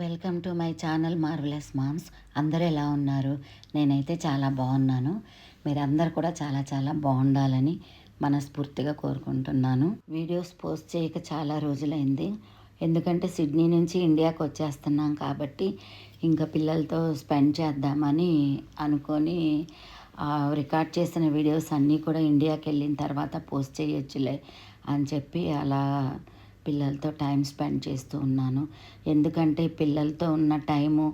Welcome to my channel marvellous moms. అందరూ ఎలా ఉన్నారు? నేనైతే చాలా బాగున్నాను. మీరందరూ కూడా చాలా చాలా బాగుండాలని మనస్ఫూర్తిగా కోరుకుంటున్నాను. వీడియోస్ పోస్ట్ చేయక చాలా రోజులైంది. ఎందుకంటే సిడ్నీ నుంచి ఇండియాకి వచ్చేస్తున్నాం కాబట్టి ఇంకా పిల్లలతో స్పెండ్ చేద్దామని అనుకొని రికార్డ్ చేసిన వీడియోస్ అన్నీ కూడా ఇండియాకి వెళ్ళిన తర్వాత పోస్ట్ చేయొచ్చులే అని చెప్పి అలా పిల్లలతో టైం స్పెండ్ చేస్తూ ఉన్నాను. ఎందుకంటే పిల్లలతో ఉన్న టైము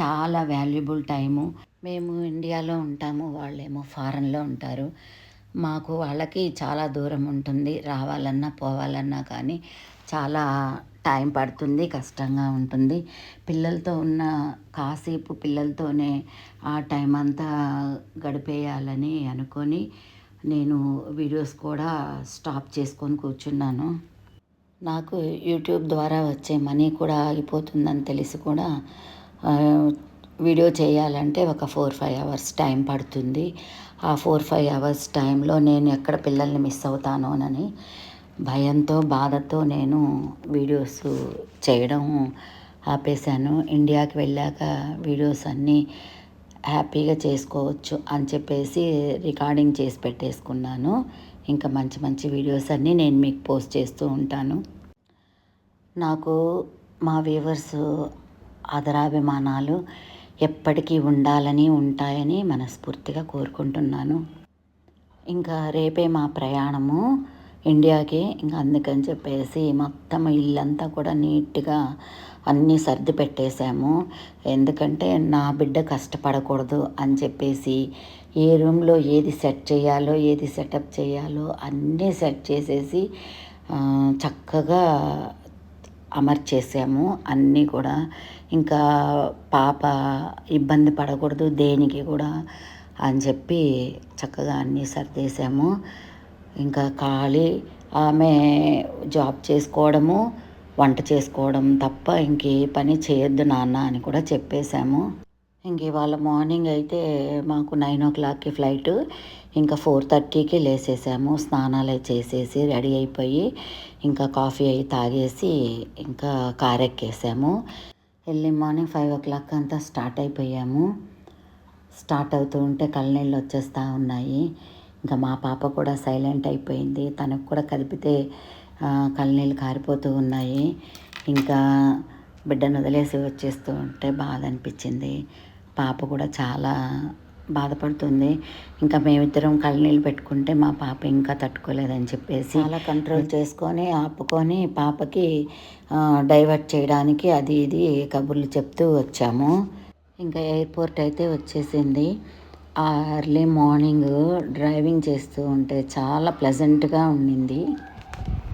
చాలా వాల్యుబుల్ టైము. మేము ఇండియాలో ఉంటాము వాళ్ళేమో ఫారెన్లో ఉంటారు. మాకు వాళ్ళకి చాలా దూరం ఉంటుంది. రావాలన్నా పోవాలన్నా కానీ చాలా టైం పడుతుంది కష్టంగా ఉంటుంది. పిల్లలతో ఉన్న కాసేపు పిల్లలతోనే ఆ టైం అంతా గడిపేయాలని అనుకొని నేను వీడియోస్ కూడా స్టాప్ చేసుకొని కూర్చున్నాను. నాకు యూట్యూబ్ ద్వారా వచ్చే మనీ కూడా ఆగిపోతుందని తెలిసి కూడా వీడియో చేయాలంటే ఒక ఫోర్ ఫైవ్ అవర్స్ టైం పడుతుంది. ఆ ఫోర్ ఫైవ్ అవర్స్ టైంలో నేను ఎక్కడ పిల్లల్ని మిస్ అవుతానోనని భయంతో బాధతో నేను వీడియోస్ చేయడం ఆపేశాను. ఇండియాకి వెళ్ళాక వీడియోస్ అన్నీ హ్యాపీగా చేసుకోవచ్చు అని చెప్పేసి రికార్డింగ్ చేసి పెట్టేసుకున్నాను. ఇంకా మంచి మంచి వీడియోస్ అన్నీ నేను మీకు పోస్ట్ చేస్తూ ఉంటాను. నాకు మా వ్యూవర్స్ ఆదరాభిమానాలు ఎప్పటికీ ఉండాలని ఉంటాయని మనస్ఫూర్తిగా కోరుకుంటున్నాను. ఇంకా రేపే మా ప్రయాణము. ఇండియాకి ఇంకా అందుకని చెప్పేసి మొత్తం ఇల్లంతా కూడా నీట్గా అన్నీ సర్ది పెట్టేశాము ఎందుకంటే నా బిడ్డ కష్టపడకూడదు అని చెప్పేసి ఏ రూమ్లో ఏది సెట్ చేయాలో ఏది సెటప్ చేయాలో అన్నీ సెట్ చేసేసి చక్కగా అమర్చేసాము. అన్నీ కూడా ఇంకా పాప ఇబ్బంది పడకూడదు దేనికి కూడా అని చెప్పి చక్కగా అన్నీ సర్దేశాము ఇంకా ఖాళీ ఆమె జాబ్ చేసుకోవడము వంట చేసుకోవడం తప్ప ఇంకే పని చేయొద్దు నాన్న అని కూడా చెప్పేశాము. ఇంక ఇవాళ మార్నింగ్ అయితే మాకు నైన్ ఓ క్లాక్కి ఫ్లైట్ ఇంకా ఫోర్ థర్టీకి లేసేసాము. స్నానాలు చేసేసి రెడీ అయిపోయి ఇంకా కాఫీ అవి తాగేసి ఇంకా కార్ ఎక్కేసాము. Early morning five o'clock అంతా స్టార్ట్ అయిపోయాము. స్టార్ట్ అవుతూ ఉంటే కళ్ళనీళ్ళు వచ్చేస్తూ ఉన్నాయి. ఇంకా మా పాప కూడా సైలెంట్ అయిపోయింది. తనకు కూడా కదిపితే కళ్ళనీళ్ళు కారిపోతూ ఉన్నాయి. ఇంకా బిడ్డను వదిలేసి వచ్చేస్తూ ఉంటే బాధ అనిపించింది. పాప కూడా చాలా బాధపడుతుంది. ఇంకా మేమిద్దరం కళ్ళనీళ్ళు పెట్టుకుంటే మా పాప ఇంకా తట్టుకోలేదని చెప్పేసి చాలా కంట్రోల్ చేసుకొని ఆపుకొని పాపకి డైవర్ట్ చేయడానికి అది ఇది కబుర్లు చెప్తూ వచ్చాము. ఇంకా ఎయిర్పోర్ట్ అయితే వచ్చేసింది. ఎర్లీ మార్నింగ్ డ్రైవింగ్ చేస్తూ ఉంటే చాలా ప్లెజెంట్గా ఉండింది.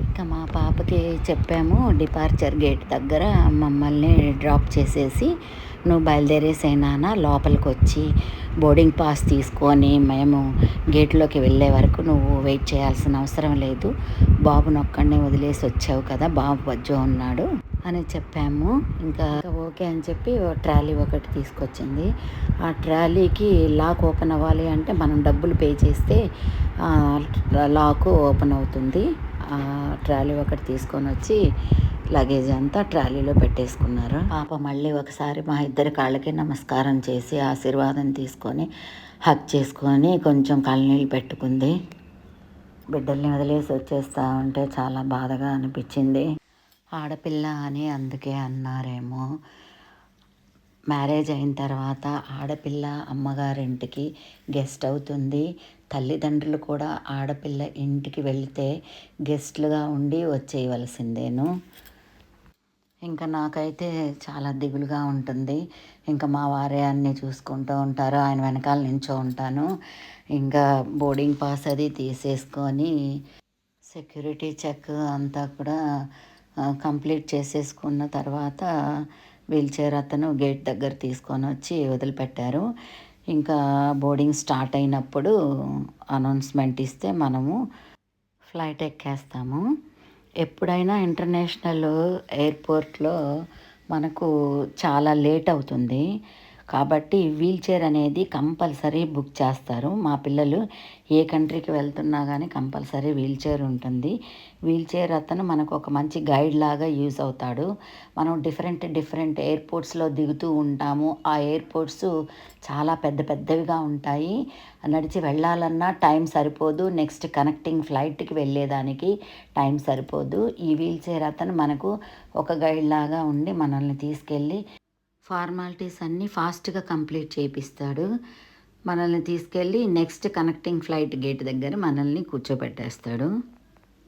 ఇంకా మా పాపకి చెప్పాము డిపార్చర్ గేట్ దగ్గర మమ్మల్ని డ్రాప్ చేసేసి నువ్వు బయలుదేరేసేనానా లోపలికి వచ్చి బోర్డింగ్ పాస్ తీసుకొని మేము గేట్లోకి వెళ్ళే వరకు నువ్వు వెయిట్ చేయాల్సిన అవసరం లేదు. బాబును ఒక్కడినే వదిలేసి వచ్చావు కదా బాబు వజ్జో ఉన్నాడు అని చెప్పాము. ఇంకా ఓకే అని చెప్పి ట్రాలీ ఒకటి తీసుకొచ్చింది. ఆ ట్రాలీకి లాక్ ఓపెన్ అవ్వాలి అంటే మనం డబ్బులు పే చేస్తే లాక్ ఓపెన్ అవుతుంది. ఆ ట్రాలీ ఒకటి తీసుకొని వచ్చి లగేజ్ అంతా ట్రాలీలో పెట్టేసుకున్నారు? పాప మళ్ళీ ఒకసారి మా ఇద్దరి కాళ్ళకి నమస్కారం చేసి ఆశీర్వాదం తీసుకొని హక్ చేసుకొని కొంచెం కళ్ళనీళ్ళు పెట్టుకుంది. బిడ్డల్ని వదిలేసి వచ్చేస్తా ఉంటే చాలా బాధగా అనిపించింది. ఆడపిల్ల అని అందుకే అన్నారేమో. మ్యారేజ్ అయిన తర్వాత ఆడపిల్ల అమ్మగారింటికి గెస్ట్ అవుతుంది. తల్లిదండ్రులు కూడా ఆడపిల్ల ఇంటికి వెళితే గెస్ట్లుగా ఉండి వచ్చేయవలసిందేను. ఇంకా నాకైతే చాలా దిగులుగా ఉంటుంది. ఇంకా మా వారే అన్నీ చూసుకుంటూ ఉంటారు. ఆయన వెనకాల నించో ఉంటాను. ఇంకా బోర్డింగ్ పాస్ అది తీసేసుకొని సెక్యూరిటీ చెక్ అంతా కూడా కంప్లీట్ చేసేసుకున్న తర్వాత వీల్ చైర్ అతను గేట్ దగ్గర తీసుకొని వచ్చి వదిలిపెట్టారు. ఇంకా బోర్డింగ్ స్టార్ట్ అయినప్పుడు అనౌన్స్మెంట్ ఇస్తే మనము ఫ్లైట్ ఎక్కేస్తాము. ఎప్పుడైనా ఇంటర్నేషనల్ ఎయిర్పోర్ట్లో మనకు చాలా లేట్ అవుతుంది. కాబట్టి వీల్ చైర్ అనేది కంపల్సరీ బుక్ చేస్తారు. మా పిల్లలు ఏ కంట్రీకి వెళ్తున్నా కానీ కంపల్సరీ వీల్ చైర్ ఉంటుంది. వీల్ చైర్ అతను మనకు ఒక మంచి గైడ్ లాగా యూజ్ అవుతాడు. మనం డిఫరెంట్ డిఫరెంట్ ఎయిర్పోర్ట్స్లో దిగుతూ ఉంటాము. ఆ ఎయిర్పోర్ట్స్ చాలా పెద్ద పెద్దవిగా ఉంటాయి. నడిచి వెళ్ళాలన్నా టైం సరిపోదు. నెక్స్ట్ కనెక్టింగ్ ఫ్లైట్కి వెళ్ళేదానికి టైం సరిపోదు. ఈ వీల్ చైర్ అతను మనకు ఒక గైడ్ లాగా ఉండి మనల్ని తీసుకెళ్ళి ఫార్మాలిటీస్ అన్నీ ఫాస్ట్గా కంప్లీట్ చేపిస్తాడు. మనల్ని తీసుకెళ్ళి నెక్స్ట్ కనెక్టింగ్ ఫ్లైట్ గేట్ దగ్గర మనల్ని కూర్చోబెట్టేస్తాడు.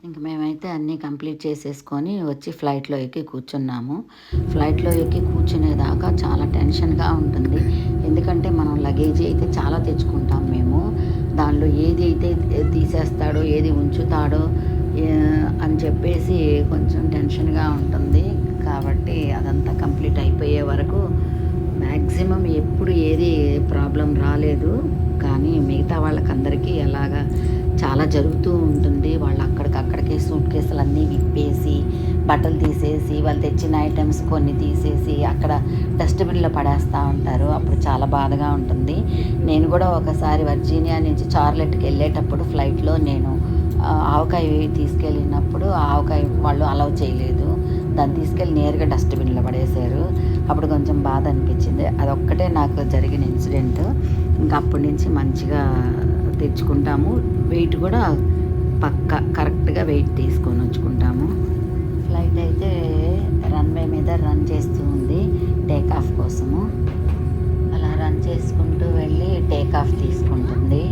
ఇంక మేమైతే అన్నీ కంప్లీట్ చేసేసుకొని వచ్చి ఫ్లైట్లో ఎక్కి కూర్చున్నాము. ఫ్లైట్లో ఎక్కి కూర్చునేదాకా చాలా టెన్షన్గా ఉంటుంది. ఎందుకంటే మనం లగేజీ అయితే చాలా తెచ్చుకుంటాం మేము. దానిలో ఏది అయితే తీసేస్తాడో ఏది ఉంచుతాడో అని చెప్పేసి కొంచెం టెన్షన్గా ఉంటుంది. కాబట్టి అదంతా కంప్లీట్ అయిపోయే వరకు మ్యాక్సిమం ఎప్పుడు ఏది ప్రాబ్లం రాలేదు. కానీ మిగతా వాళ్ళకందరికీ అలాగా చాలా జరుగుతూ ఉంటుంది. వాళ్ళు అక్కడికక్కడికే సూట్ కేసులు అన్నీ విప్పేసి బట్టలు తీసేసి వాళ్ళు తెచ్చిన ఐటమ్స్ కొన్ని తీసేసి అక్కడ డస్ట్బిన్లో పడేస్తూ ఉంటారు. అప్పుడు చాలా బాధగా ఉంటుంది. నేను కూడా ఒకసారి వర్జీనియా నుంచి చార్లెట్కి వెళ్ళేటప్పుడు ఫ్లైట్లో నేను ఆవకాయ తీసుకెళ్ళినప్పుడు ఆవకాయ వాళ్ళు అలౌ చేయలేదు. దాన్ని తీసుకెళ్ళి నేరుగా డస్ట్బిన్లో పడేశారు. అప్పుడు కొంచెం బాధ అనిపించింది. అదొక్కటే నాకు జరిగిన ఇన్సిడెంట్. ఇంకా అప్పటి నుంచి మంచిగా తెచ్చుకుంటాము. వెయిట్ కూడా పక్క కరెక్ట్గా వెయిట్ తీసుకొని వచ్చుకుంటాము. ఫ్లైట్ అయితే రన్వే మీద రన్ చేస్తూ ఉంది. టేక్ ఆఫ్ కోసము. అలా రన్ చేసుకుంటూ వెళ్ళి టేక్ ఆఫ్ తీసుకుంటుంది.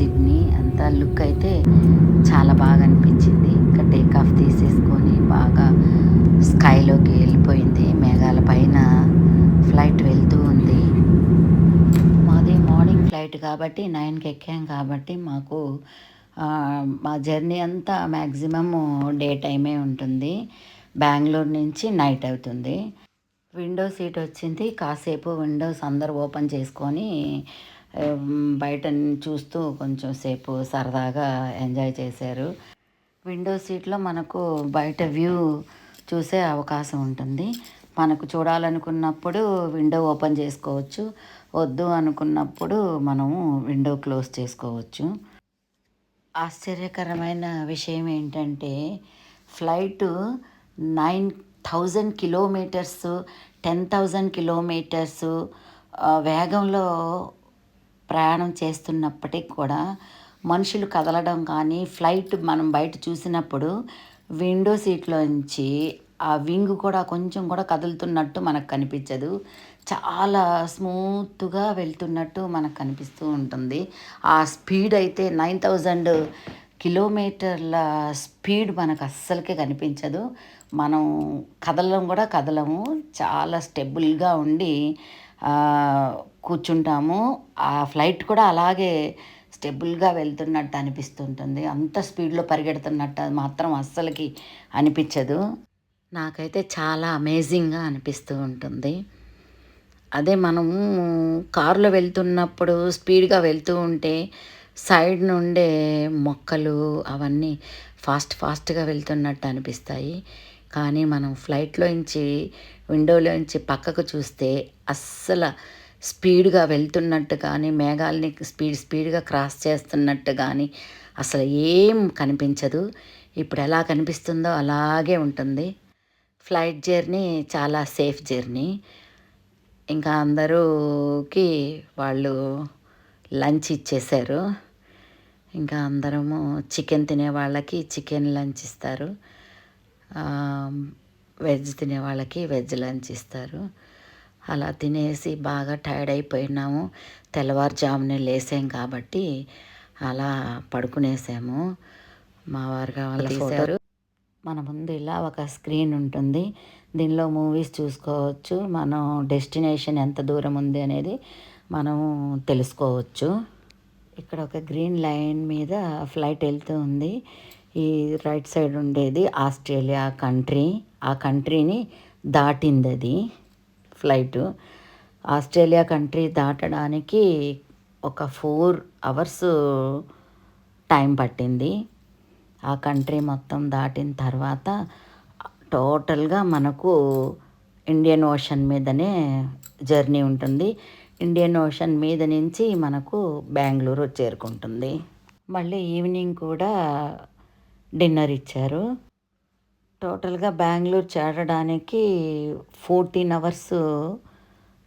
సిడ్నీ అంతా లుక్ అయితే చాలా బాగా అనిపించింది. ఇంకా టేక్ ఆఫ్ తీసేసుకొని బాగా స్కైలోకి వెళ్ళిపోయింది. మేఘాల పైన ఫ్లైట్ వెళ్తూ ఉంది. మాది మార్నింగ్ ఫ్లైట్ కాబట్టి నైన్కి ఎక్కాం కాబట్టి మాకు మా జర్నీ అంతా మ్యాక్సిమమ్ డే టైమే ఉంటుంది. బెంగళూరు నుంచి నైట్ అవుతుంది. విండో సీట్ వచ్చింది. కాసేపు విండోస్ అందరు ఓపెన్ చేసుకొని బయట చూస్తూ కొంచెం సేపు సరదాగా ఎంజాయ్ చేశారు. విండో సీట్లో మనకు బయట వ్యూ చూసే అవకాశం ఉంటుంది. మనకు చూడాలనుకున్నప్పుడు విండో ఓపెన్ చేసుకోవచ్చు. వద్దు అనుకున్నప్పుడు మనము విండో క్లోజ్ చేసుకోవచ్చు. ఆశ్చర్యకరమైన విషయం ఏంటంటే flight nine thousand kilometres ten thousand kilometres వేగంలో ప్రయాణం చేస్తున్నప్పటికి కూడా మనుషులు కదలడం కానీ ఫ్లైట్ మనం బయట చూసినప్పుడు విండో సీట్లోంచి ఆ వింగ్ కూడా కొంచెం కూడా కదులుతున్నట్టు మనకు కనిపించదు. చాలా స్మూత్గా వెళ్తున్నట్టు మనకు కనిపిస్తూ ఉంటుంది. ఆ స్పీడ్ అయితే నైన్ థౌజండ్ కిలోమీటర్ల స్పీడ్ మనకు అస్సలకే కనిపించదు. మనం కదలడం కూడా కదలము. చాలా స్టెబుల్గా ఉండి కూర్చుంటాము. ఆ ఫ్లైట్ కూడా అలాగే స్టెబుల్గా వెళ్తున్నట్టు అనిపిస్తుంటుంది. అంత స్పీడ్లో పరిగెడుతున్నట్టు మాత్రం అస్సలకి అనిపించదు. నాకైతే చాలా అమేజింగ్గా అనిపిస్తూ ఉంటుంది. అదే మనము కారులో వెళ్తున్నప్పుడు స్పీడ్గా వెళ్తూ ఉంటే సైడ్ నుండే మొక్కలు అవన్నీ ఫాస్ట్ ఫాస్ట్గా వెళ్తున్నట్టు అనిపిస్తాయి. కానీ మనం ఫ్లైట్లోంచి విండోలోంచి పక్కకు చూస్తే అస్సలు స్పీడ్గా వెళ్తున్నట్టు కానీ మేఘాలని స్పీడ్ స్పీడ్గా క్రాస్ చేస్తున్నట్టు కానీ అసలు ఏం కనిపించదు. ఇప్పుడు ఎలా కనిపిస్తుందో అలాగే ఉంటుంది. ఫ్లైట్ జర్నీ చాలా సేఫ్ జర్నీ. ఇంకా అందరూకి వాళ్ళు లంచ్ ఇచ్చేశారు. ఇంకా అందరము చికెన్ తినే వాళ్ళకి చికెన్ లంచ్ ఇస్తారు. వెజ్ తినే వాళ్ళకి వెజ్ లంచ్ ఇస్తారు. అలా తినేసి బాగా టైర్డ్ అయిపోయినాము. తెల్లవారుజామునే లేసాం కాబట్టి అలా పడుకునేసాము. మా వారు కావాలి తీశారు. మన ముందు ఇలా ఒక స్క్రీన్ ఉంటుంది. దీనిలో మూవీస్ చూసుకోవచ్చు. మనం డెస్టినేషన్ ఎంత దూరం ఉంది అనేది మనం తెలుసుకోవచ్చు. ఇక్కడ ఒక గ్రీన్ లైన్ మీద ఫ్లైట్ వెళ్తూ ఉంది. ఈ రైట్ సైడ్ ఉండేది ఆస్ట్రేలియా కంట్రీ ఆ కంట్రీని దాటింది అది ఫ్లైట్ ఆస్ట్రేలియా కంట్రీ దాటడానికి ఒక ఫోర్ అవర్స్ టైం పట్టింది. ఆ కంట్రీ మొత్తం దాటిన తర్వాత టోటల్గా మనకు ఇండియన్ ఓషన్ మీదనే జర్నీ ఉంటుంది. ఇండియన్ ఓషన్ మీద నుంచి మనకు బెంగళూరు చేరుకుంటుంది. మళ్ళీ ఈవినింగ్ కూడా డిన్నర్ ఇచ్చారు. టోటల్గా బెంగళూరు చేరడానికి fourteen hours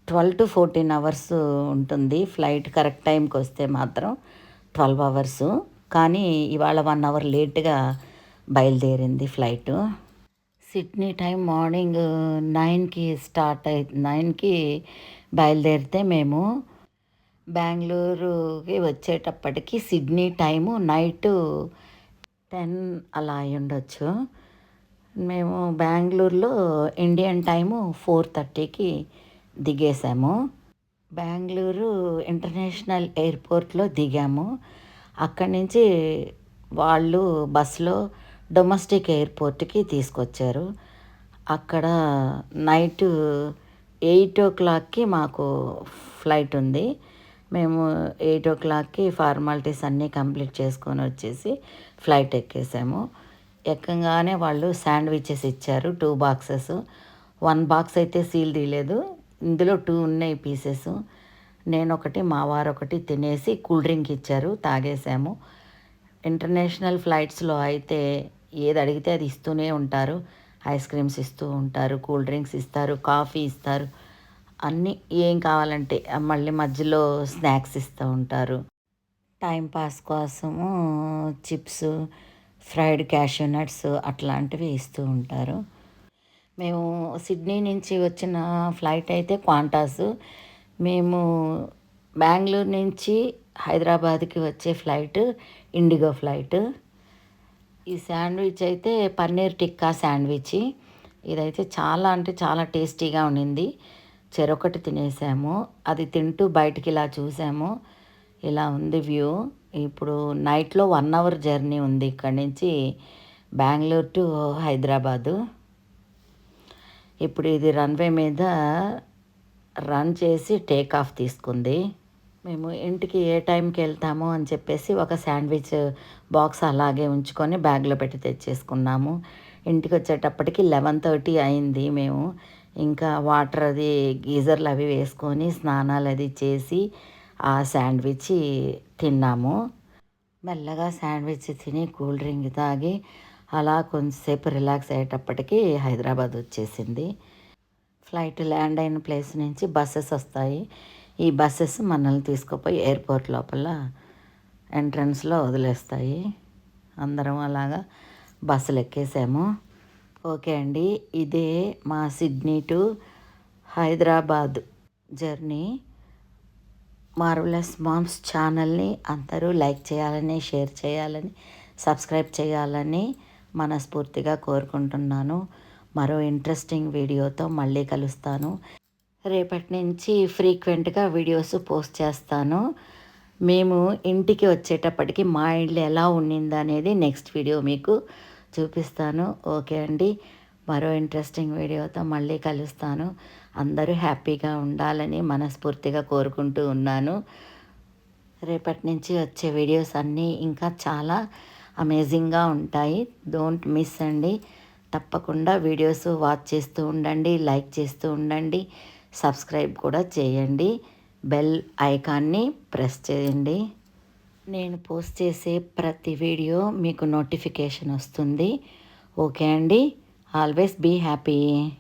twelve to fourteen hours ఉంటుంది. ఫ్లైట్ కరెక్ట్ టైంకి వస్తే మాత్రం ట్వెల్వ్ అవర్స్. కానీ ఇవాళ వన్ అవర్ లేట్గా బయలుదేరింది ఫ్లైట్. సిడ్నీ టైం మార్నింగ్ నైన్కి స్టార్ట్ అయి నైన్కి బయలుదేరితే మేము బెంగళూరుకి వచ్చేటప్పటికి సిడ్నీ టైము నైట్ టెన్ అలా అయి ఉండొచ్చు. మేము బెంగళూరులో ఇండియన్ టైము ఫోర్ థర్టీకి దిగేసాము. బెంగళూరు ఇంటర్నేషనల్ ఎయిర్పోర్ట్లో దిగాము. అక్కడి నుంచి వాళ్ళు బస్సులో డొమెస్టిక్ ఎయిర్పోర్ట్కి తీసుకొచ్చారు. అక్కడ నైట్ ఎయిట్ ఓ క్లాక్కి మాకు ఫ్లైట్ ఉంది. మేము ఎయిట్ ఓ క్లాక్కి ఫార్మాలిటీస్ అన్నీ కంప్లీట్ చేసుకొని వచ్చేసి ఫ్లైట్ ఎక్కేసాము. ఎక్కగానే వాళ్ళు శాండ్విచెస్ ఇచ్చారు టూ బాక్సెస్. వన్ బాక్స్ అయితే సీల్ తీయలేదు. ఇందులో టూ ఉన్నాయి పీసెస్. నేను ఒకటి మా వారు ఒకటి తినేసి కూల్ డ్రింక్ ఇచ్చారు తాగేసాము. ఇంటర్నేషనల్ ఫ్లైట్స్లో అయితే ఏది అడిగితే అది ఇస్తూనే ఉంటారు. ఐస్ క్రీమ్స్ ఇస్తూ ఉంటారు కూల్ డ్రింక్స్ ఇస్తారు కాఫీ ఇస్తారు. అన్నీ ఏం కావాలంటే మళ్ళీ మధ్యలో స్నాక్స్ ఇస్తూ ఉంటారు. టైంపాస్ కోసము చిప్స్ ఫ్రైడ్ క్యాషూ నట్స్ అట్లాంటివి ఇస్తూ ఉంటారు. మేము సిడ్నీ నుంచి వచ్చిన ఫ్లైట్ అయితే క్వాంటాస్. మేము బెంగళూరు నుంచి హైదరాబాద్కి వచ్చే ఫ్లైట్ ఇండిగో ఫ్లైట్. ఈ శాండ్విచ్ అయితే పన్నీర్ టిక్కా శాండ్విచ్. ఇదైతే చాలా అంటే చాలా టేస్టీగా ఉండింది. చెరొకటి తినేసాము. అది తింటూ బయటికి ఇలా చూసాము. ఇలా ఉంది వ్యూ. ఇప్పుడు నైట్లో వన్ అవర్ జర్నీ ఉంది ఇక్కడి నుంచి బెంగళూరు టు హైదరాబాదు. ఇప్పుడు ఇది రన్వే మీద రన్ చేసి టేక్ ఆఫ్ తీసుకుంది. మేము ఇంటికి ఏ టైంకి వెళ్తాము అని చెప్పేసి ఒక శాండ్విచ్ బాక్స్ అలాగే ఉంచుకొని బ్యాగ్లో పెట్టి తెచ్చేసుకున్నాము. ఇంటికి వచ్చేటప్పటికి లెవెన్ థర్టీ అయింది మేము. ఇంకా వాటర్ అది గీజర్లు అవి వేసుకొని స్నానాలు అది చేసి ఆ శాండ్విచ్ తిన్నాము. మెల్లగా శాండ్విచ్ తిని కూల్ డ్రింక్ తాగి అలా కొంతసేపు రిలాక్స్ అయ్యేటప్పటికి హైదరాబాద్ వచ్చేసింది. ఫ్లైట్ ల్యాండ్ అయిన ప్లేస్ నుంచి బస్సెస్ వస్తాయి. ఈ బస్సెస్ మనల్ని తీసుకుపోయి ఎయిర్పోర్ట్ లోపల ఎంట్రన్స్లో వదిలేస్తాయి. అందరం అలాగా బస్సులు ఎక్కేసాము. ఓకే అండి ఇదే మా Sydney to Hyderabad journey. Marvellous moms ఛానల్ని అందరూ లైక్ చేయాలని షేర్ చేయాలని సబ్స్క్రైబ్ చేయాలని మనస్ఫూర్తిగా కోరుకుంటున్నాను. మరో ఇంట్రెస్టింగ్ వీడియోతో మళ్ళీ కలుస్తాను. రేపటి నుంచి ఫ్రీక్వెంట్గా వీడియోస్ పోస్ట్ చేస్తాను. మేము ఇంటికి వచ్చేటప్పటికి మా ఇల్లు ఎలా ఉండింది అనేది నెక్స్ట్ వీడియో మీకు చూపిస్తాను. ఓకే అండి. మరో ఇంట్రెస్టింగ్ వీడియోతో మళ్ళీ కలుస్తాను. అందరూ హ్యాపీగా ఉండాలని మనస్ఫూర్తిగా కోరుకుంటూ ఉన్నాను. రేపటి నుంచి వచ్చే వీడియోస్ అన్నీ ఇంకా చాలా అమేజింగ్గా ఉంటాయి. డోంట్ మిస్ అండి. తప్పకుండా వీడియోస్ వాచ్ చేస్తూ ఉండండి లైక్ చేస్తూ ఉండండి సబ్స్క్రైబ్ కూడా చేయండి. బెల్ ఐకాన్ని ప్రెస్ చేయండి. నేను పోస్ట్ చేసే ప్రతి వీడియో మీకు నోటిఫికేషన్ వస్తుంది. ఓకే అండి. Always be happy.